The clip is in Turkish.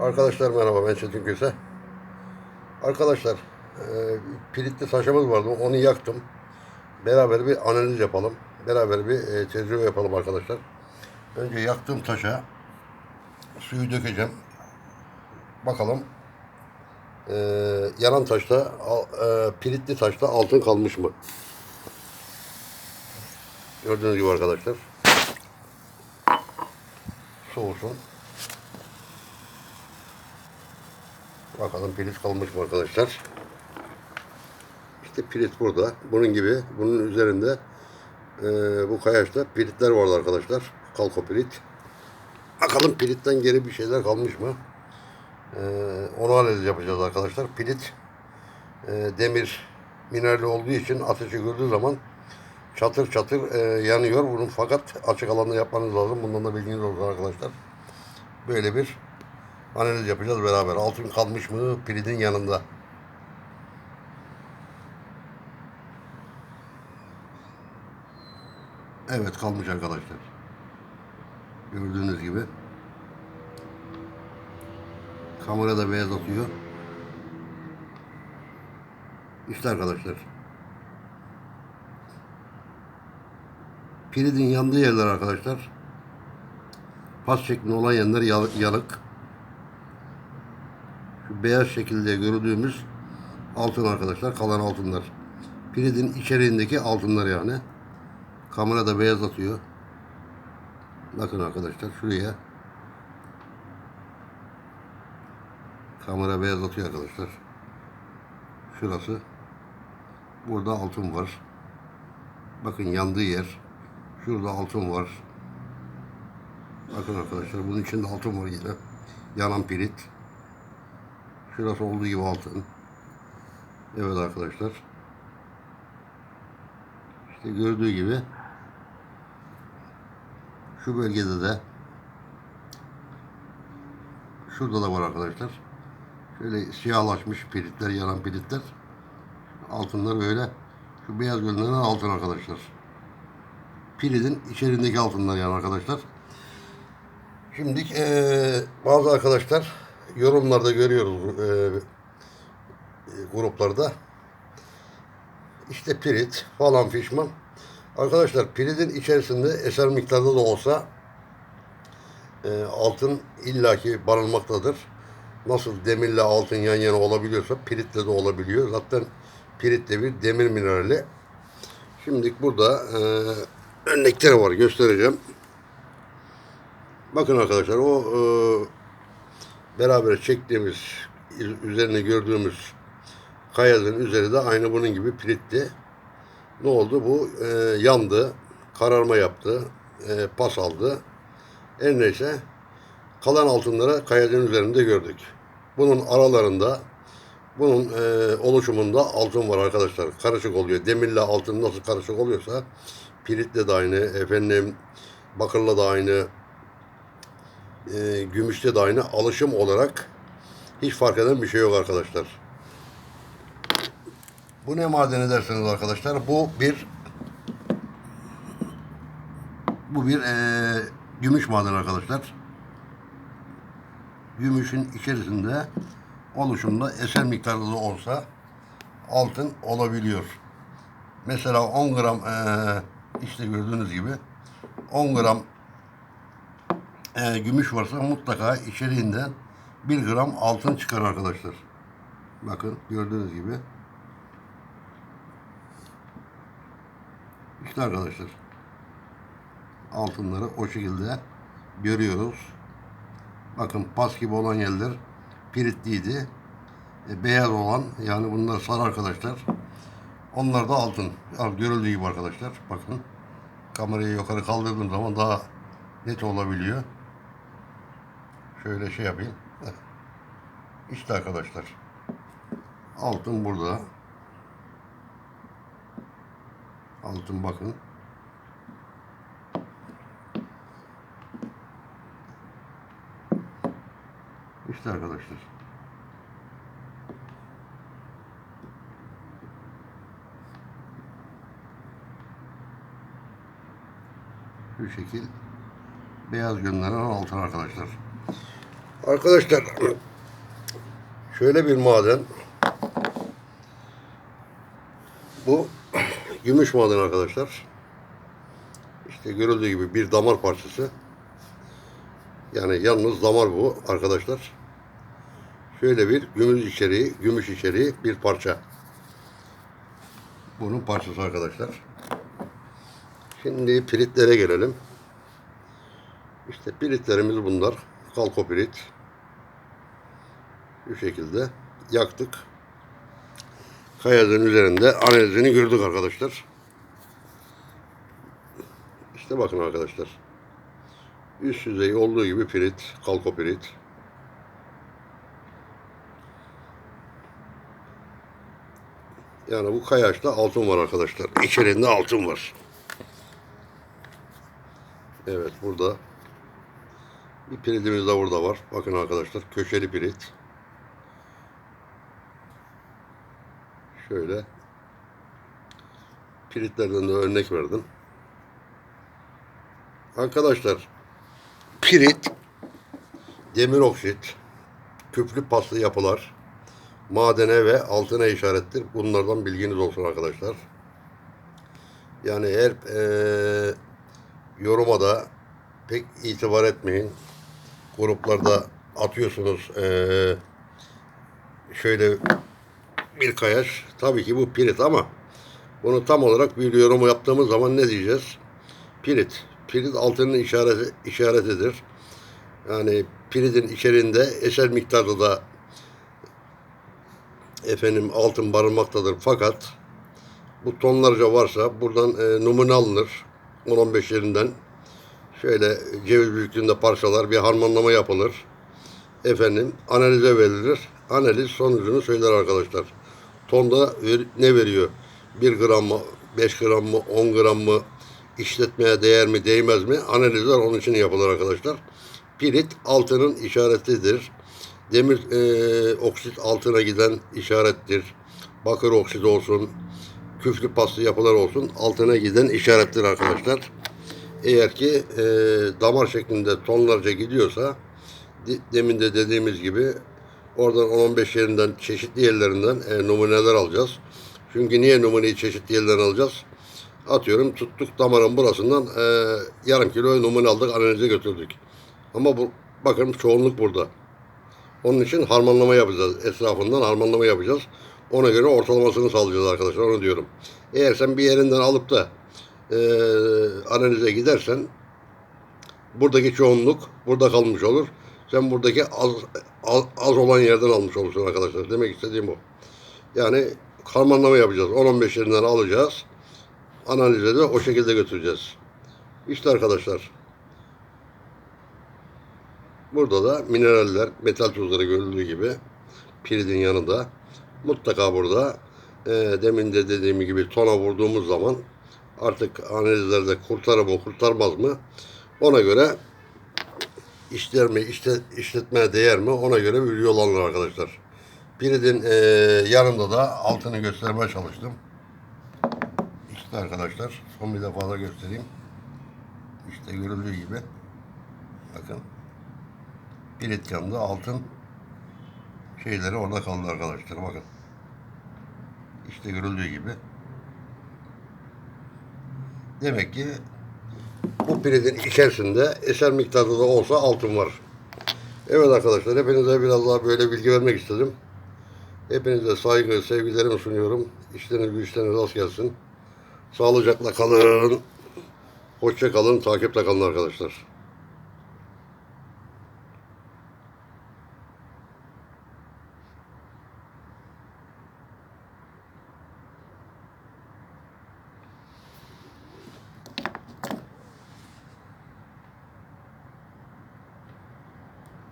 Arkadaşlar merhaba ben Çetin Köse. Arkadaşlar e, pilitli taşımız vardı onu yaktım. Beraber bir analiz yapalım. Beraber bir e, tecrübe yapalım arkadaşlar. Önce yaktığım taşa suyu dökeceğim. Bakalım e, yanan taşta e, pilitli taşta altın kalmış mı? Gördüğünüz gibi arkadaşlar. Soğusun. Bakalım pilit kalmış mı arkadaşlar. İşte pilit burada. Bunun gibi bunun üzerinde e, bu kayaçta pilitler vardı arkadaşlar. Kalko pilit. Bakalım pilitten geri bir şeyler kalmış mı? E, onu analiz yapacağız arkadaşlar. Pilit e, demir minerali olduğu için ateşi gördüğü zaman çatır çatır e, yanıyor. Bunun fakat açık alanda yapmanız lazım. Bundan da bilginiz olsun arkadaşlar. Böyle bir analiz yapacağız beraber. Altın kalmış mı pilidin yanında? Evet kalmış arkadaşlar. Gördüğünüz gibi. Kamerada beyaz atıyor. İşte arkadaşlar. Pilidin yandığı yerler arkadaşlar. Pas şeklinde olan yerler ya- yanık. Şu beyaz şekilde gördüğümüz altın arkadaşlar. Kalan altınlar. Pilidin içeriğindeki altınlar yani. Kamerada beyaz atıyor. Bakın arkadaşlar şuraya. Kamera beyaz atıyor arkadaşlar. Şurası. Burada altın var. Bakın yandığı yer. Şurada altın var. Bakın arkadaşlar bunun içinde altın var yine. Yanan pirit. Şurası olduğu gibi altın. Evet arkadaşlar. İşte gördüğü gibi şu bölgede de şurada da var arkadaşlar. Şöyle siyahlaşmış piritler, yanan piritler. Altınlar böyle. Şu beyaz görünen altın arkadaşlar. Piridin içerisindeki altınlar yani arkadaşlar. Şimdi eee, bazı arkadaşlar yorumlarda görüyoruz eee, gruplarda. İşte pirit falan fişman. Arkadaşlar piridin içerisinde eser miktarda da olsa eee, altın illaki barınmaktadır. Nasıl demirle altın yan yana olabiliyorsa piritle de olabiliyor. Zaten pirit de bir demir minerali. Şimdi burada eee örnekleri var göstereceğim. Bakın arkadaşlar o e, beraber çektiğimiz üzerine gördüğümüz kayanın üzeri de aynı bunun gibi piritti. Ne oldu? Bu e, yandı, kararma yaptı, e, pas aldı. Her neyse kalan altınları kayanın üzerinde gördük. Bunun aralarında bunun e, oluşumunda altın var arkadaşlar. Karışık oluyor. Demirle altın nasıl karışık oluyorsa piritle de aynı, efendim bakırla da aynı, e, gümüşte de aynı alışım olarak hiç fark eden bir şey yok arkadaşlar. Bu ne madeni derseniz arkadaşlar bu bir bu bir e, gümüş madeni arkadaşlar. Gümüşün içerisinde oluşumda eser miktarda da olsa altın olabiliyor. Mesela 10 gram e, işte gördüğünüz gibi 10 gram e, gümüş varsa mutlaka içeriğinden 1 gram altın çıkar arkadaşlar. Bakın gördüğünüz gibi. İşte arkadaşlar. Altınları o şekilde görüyoruz. Bakın pas gibi olan yerler piritliydi. E, beyaz olan yani bunlar sarı arkadaşlar. Onlar da altın. Görüldüğü gibi arkadaşlar. Bakın. Kamerayı yukarı kaldırdığım zaman daha net olabiliyor. Şöyle şey yapayım. İşte arkadaşlar. Altın burada. Altın bakın. İşte arkadaşlar. Şu şekil beyaz görünen altın arkadaşlar. Arkadaşlar şöyle bir maden. Bu gümüş maden arkadaşlar. İşte görüldüğü gibi bir damar parçası. Yani yalnız damar bu arkadaşlar. Şöyle bir gümüş içeriği, gümüş içeriği bir parça. Bunun parçası arkadaşlar. Şimdi piritlere gelelim. İşte piritlerimiz bunlar. Kalkopirit. Bu şekilde yaktık. Kayadın üzerinde analizini gördük arkadaşlar. İşte bakın arkadaşlar. Üst yüzey olduğu gibi pirit, kalkopirit. Yani bu kayaçta altın var arkadaşlar. İçerinde altın var. Evet burada bir piritimiz de burada var. Bakın arkadaşlar köşeli pirit. Şöyle piritlerden de örnek verdim. Arkadaşlar pirit demir oksit küflü paslı yapılar madene ve altına işarettir. Bunlardan bilginiz olsun arkadaşlar. Yani eğer eee yoruma da pek itibar etmeyin. Gruplarda atıyorsunuz eee, şöyle bir kayaç. Tabii ki bu pirit ama bunu tam olarak bir yorumu yaptığımız zaman ne diyeceğiz? Pirit. Pirit altının işareti, işaretidir. Yani piritin içerisinde eser miktarda da efendim altın barınmaktadır. Fakat bu tonlarca varsa buradan e, numune alınır. 10-15 yerinden şöyle ceviz büyüklüğünde parçalar bir harmanlama yapılır. Efendim analize verilir. Analiz sonucunu söyler arkadaşlar. Tonda ne veriyor? 1 gram mı, 5 gram mı, 10 gram mı, işletmeye değer mi, değmez mi? Analizler onun için yapılır arkadaşlar. Pirit altının işaretidir. Demir e, oksit altına giden işarettir. Bakır oksit olsun, küflü paslı yapılar olsun altına giden işarettir arkadaşlar. Eğer ki e, damar şeklinde tonlarca gidiyorsa de- demin de dediğimiz gibi oradan 10-15 yerinden çeşitli yerlerinden e, numuneler alacağız. Çünkü niye numuneyi çeşitli yerlerden alacağız? Atıyorum tuttuk damarın burasından e, yarım kilo numune aldık analize götürdük. Ama bu bakın çoğunluk burada. Onun için harmanlama yapacağız. Etrafından harmanlama yapacağız. Ona göre ortalamasını sağlayacağız arkadaşlar. Onu diyorum. Eğer sen bir yerinden alıp da e, analize gidersen buradaki çoğunluk burada kalmış olur. Sen buradaki az, az, az olan yerden almış olursun arkadaşlar. Demek istediğim bu. Yani harmanlama yapacağız. 10-15 yerinden alacağız. Analize de o şekilde götüreceğiz. İşte arkadaşlar. Burada da mineraller, metal tuzları görüldüğü gibi piridin yanında. Mutlaka burada e, demin de dediğim gibi tona vurduğumuz zaman artık analizlerde kurtarır mı kurtarmaz mı ona göre işler mi işte, işletmeye değer mi ona göre bir yol alınır arkadaşlar. Piridin e, yanında da altını göstermeye çalıştım. İşte arkadaşlar son bir defa da göstereyim. İşte görüldüğü gibi bakın pirit yanında altın şeyleri orada kaldı arkadaşlar bakın. İşte görüldüğü gibi. Demek ki bu piritin içerisinde eser miktarda da olsa altın var. Evet arkadaşlar hepinize biraz daha böyle bilgi vermek istedim. Hepinize saygı, sevgilerimi sunuyorum. İşleriniz güçleriniz rast gelsin. Sağlıcakla kalın. Hoşça kalın. Takipte kalın arkadaşlar.